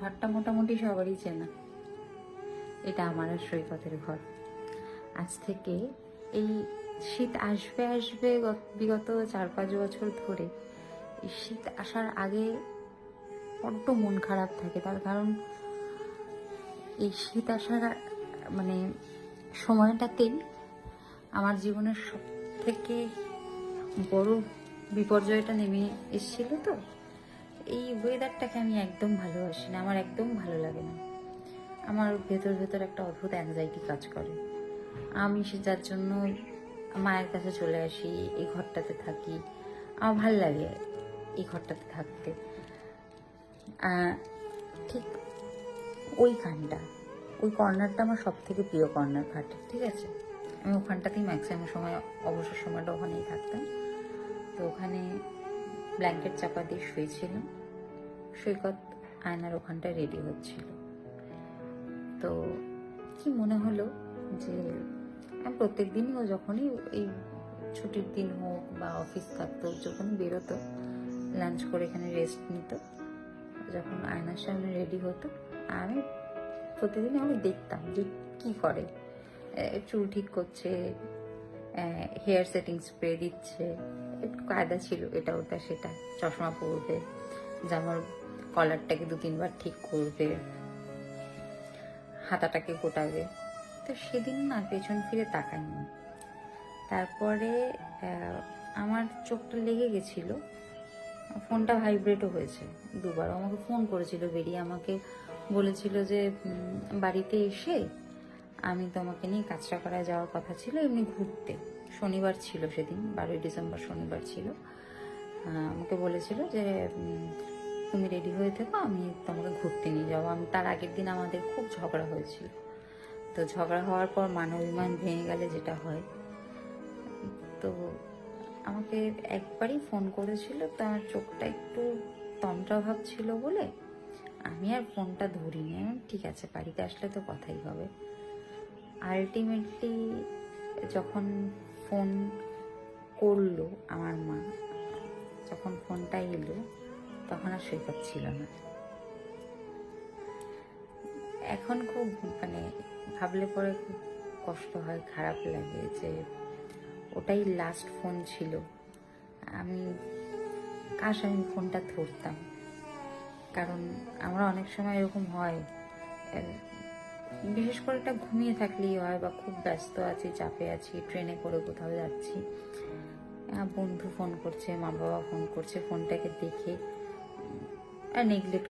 ঘরটা মোটামুটি সবারই চেনা। এটা আমার আর সৈকতের ঘর। আজ থেকে এই শীত আসবে আসবে গত- বিগত চার পাঁচ বছর ধরে এই শীত আসার আগে বড্ড মন খারাপ থাকে। তার কারণ এই শীত আসার মানে সময়টাতেই আমার জীবনের সব থেকে বড় বিপর্যয়টা নেমে এসেছিল তো। এই ওয়েদারটাকে আমি একদম ভালোবাসি না, আমার একদম ভালো লাগে না। আমার ভেতর ভেতর একটা অদ্ভুত অ্যাংজাইটি কাজ করে। আমি সে যার জন্য মায়ের কাছে চলে আসি, এই ঘরটাতে থাকি, আমার ভালো লাগে এই ঘরটাতে থাকতে। ঠিক ওই খানটা ওই কর্নারটা আমার সব থেকে প্রিয় কর্নার ঘাট, ঠিক আছে? আমি ওখানটাতেই ম্যাক্সিমাম সময়, অবসর সময়টা ওখানেই থাকতাম। তো ওখানে ব্ল্যাঙ্কেট চাপা দিয়ে শুয়েছিলাম। সৈকত আয়নার ওখানটায় রেডি হচ্ছিল। তো কি মনে হলো যে প্রত্যেক দিনই ও যখনই এই ছুটির দিন হোক বা অফিস থাকতো যখন বেরোতো লাঞ্চ করে এখানে রেস্ট নিত, যখন আয়নার সামনে রেডি হতো, আমি প্রতিদিন আমি দেখতাম যে কি করে। চুল ঠিক করছে হেয়ার সেটিং স্প্রে দিচ্ছে, একটু কায়দা ছিল এটা ওটা সেটা, চশমা পরবে, জামার কলারটাকে দু তিনবার ঠিক করবে, হাতাটাকে গোটাবে। তো সেদিন না পেছন ফিরে তাকাইনি। তারপরে আমার চোখটা লেগে গেছিল। ফোনটা ভাইব্রেটও হয়েছে দুবার। আমাকে ফোন করেছিল বেরিয়ে, আমাকে বলেছিল যে বাড়িতে এসে আমি তোমাকে নিয়ে কাঁচরাপাড়ায় যাওয়ার কথা ছিল, এমনি ঘুরতে। শনিবার ছিল সেদিন, বারোই ডিসেম্বর শনিবার ছিল। আমাকে বলেছিল যে তুমি রেডি হয়ে থেকো, আমি তোমাকে ঘুরতে নিয়ে যাব। আমি তার আগের দিন আমাদের খুব ঝগড়া হয়েছিল। তো ঝগড়া হওয়ার পর মানবিমান ভেঙে গেলে যেটা হয়, তো আমাকে একবারই ফোন করেছিল তো আমার চোখটা একটু তন্ত্রা ভাব ছিল বলে আমি আর ফোনটা ধরিনি। ঠিক আছে, বাড়িতে আসলে তো কথাই হবে। আলটিমেটলি যখন ফোন করল আমার মা, যখন ফোনটা এলো তখন আর সৈকত ছিল না। এখন খুব মানে ভাবলে পরে খুব কষ্ট হয়, খারাপ লাগে যে ওটাই লাস্ট ফোন ছিল। আমি কাশ আমি ফোনটা ধরতাম? কারণ আমরা অনেক সময় এরকম হয় বিশেষ করে এটা ঘুমিয়ে থাকলেই হয় বা খুব ব্যস্ত আছি, চাপে আছি ট্রেনে করে কোথাও যাচ্ছি। বন্ধু ফোন করছে মা বাবা ফোন করছে ফোনটাকে দেখে নেগলেক্ট